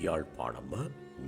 யாழ்ப்பாணம்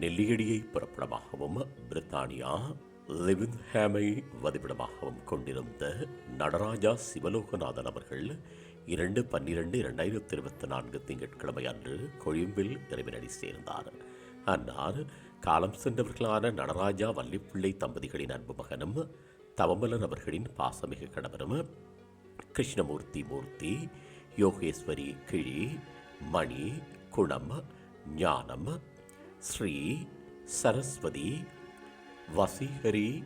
நெல்லியடியை புறப்படமாகவும் பிரித்தானியா லிவின்ஹேமை வதிப்பிடமாகவும் கொண்டிருந்த நடராஜா சிவலோகநாதன் அவர்கள் இரண்டு பன்னிரண்டு இரண்டாயிரத்தி இருபத்தி நான்கு திங்கட்கிழமை அன்று கொழும்பில் இறைவனடி சேர்ந்தார். அன்னார் காலம் சென்றவர்களான நடராஜா வள்ளிப்பிள்ளை தம்பதிகளின் அன்பு மகனும் தவமலன் அவர்களின் பாசமிகு கணவரும் கிருஷ்ணமூர்த்தி மூர்த்தி யோகேஸ்வரி கிழி மணி குணம் ஞானம். ஸ்ரீ சரஸ்வதி வசீகரி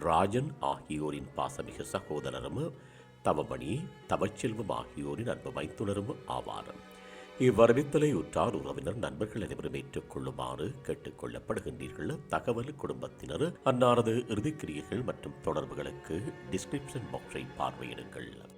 ராஜன் ஆகியோரின் பாசமிகு சகோதரரும் தவமணி தவச்செல்வம் ஆகியோரின் அன்பு மைத்துனரும் ஆவார் இவ்வரவித்தலை உற்றார் உறவினர் நண்பர்கள் அனைவரும் ஏற்றுக்கொள்ளுமாறு கேட்டுக்கொள்ளப்படுகின்றீர்கள் தகவல் குடும்பத்தினர் அன்னாரது இறுதிக்கிரியைகள் மற்றும் தொடர்புகளுக்கு டிஸ்கிரிப்ஷன் பாக்ஸை பார்வையிடுங்கள்.